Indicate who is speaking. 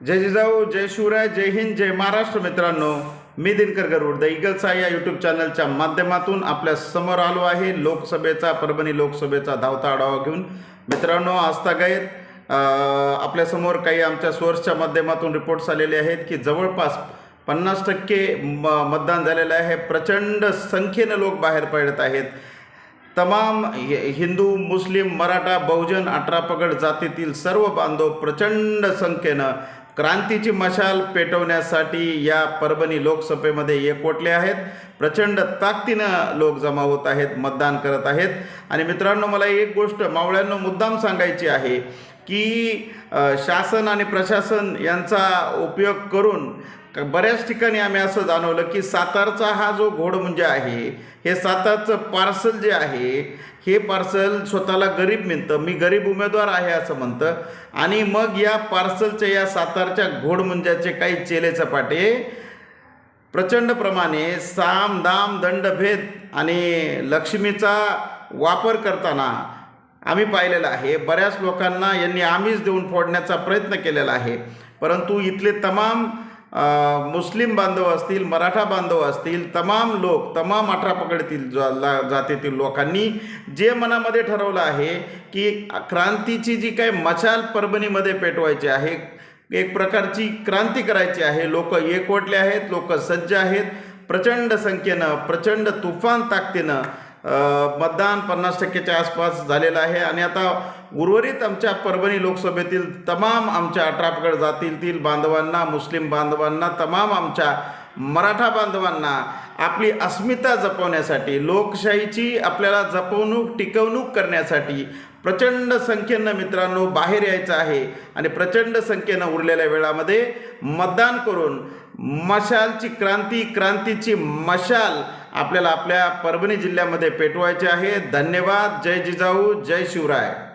Speaker 1: जय जिजाऊ जय शिवराय जय हिंद जय महाराष्ट्र मित्रांनो. मी दिनकर गरुड द इगलचा या यूट्यूब चॅनलच्या माध्यमातून आपल्यासमोर आलो आहे लोकसभेचा परभणी लोकसभेचा धावता आढावा घेऊन. मित्रांनो आजतागायत आपल्यासमोर काही आमच्या सोर्सच्या माध्यमातून रिपोर्ट्स आलेले आहेत की जवळपास पन्नास टक्के म मतदान झालेलं आहे. प्रचंड संख्येनं लोक बाहेर पडत आहेत. तमाम हिंदू मुस्लिम मराठा बहुजन अठरा पगड जातीतील सर्व बांधव प्रचंड संख्येनं क्रांतीची मशाल पेटवण्यासाठी या परभणी लोकसभेमध्ये एकवटले आहेत. प्रचंड ताकदीनं लोक जमा होत आहेत मतदान करत आहेत. आणि मित्रांनो मला एक गोष्ट मावळ्यांनो मुद्दाम सांगायची आहे. की शासन आणि प्रशासन यांचा उपयोग करून बऱ्याच ठिकाणी आम्ही असं जाणवलं की सातारचा हा जो घोडमुंजा म्हणजे आहे हे सातारचं पार्सल जे आहे हे पार्सल स्वतःला गरीब म्हणतं. मी गरीब उमेदवार आहे असं म्हणतं. आणि मग या पार्सलच्या या सातारच्या घोडमुंजाचे काही चेले चपाटे प्रचंड प्रमाणे साम दाम दंडभेद आणि लक्ष्मीचा वापर करताना आम्ही पाहिलेलं आहे. बऱ्याच लोकांना यांनी आम्हीच देऊन फोडण्याचा प्रयत्न केलेला आहे. परंतु इथले तमाम मुस्लिम बांधव असतील मराठा बांधव असतील तमाम लोक तमाम अठरा पकडतील जा- जातीतील लोकांनी जे मनामध्ये ठरवलं आहे की क्रांतीची जी काही मशाल परभणीमध्ये पेटवायची आहे एक प्रकारची क्रांती करायची आहे. लोक एकवटले आहेत लोक सज्ज आहेत. प्रचंड संख्येनं प्रचंड तुफान ताकदीनं मतदान पन्नास टक्क्याच्या आसपास झालेलं आहे. आणि आता उर्वरित आमच्या परभणी लोकसभेतील तमाम आमच्या अठरापगड जातीतील बांधवांना मुस्लिम बांधवांना तमाम आमच्या मराठा बांधवांना आपली अस्मिता जपवण्यासाठी लोकशाहीची आपल्याला जपवणूक टिकवणूक करण्यासाठी प्रचंड संख्येनं मित्रांनो बाहेर यायचं आहे. आणि प्रचंड संख्येनं उरलेल्या वेळामध्ये मतदान करून मशालची क्रांती क्रांतीची मशाल आपल्याला आपल्या परभणी जिल्ह्यामध्ये पेटवायचे आहे. धन्यवाद. जय जिजाऊ. जय शिवराय.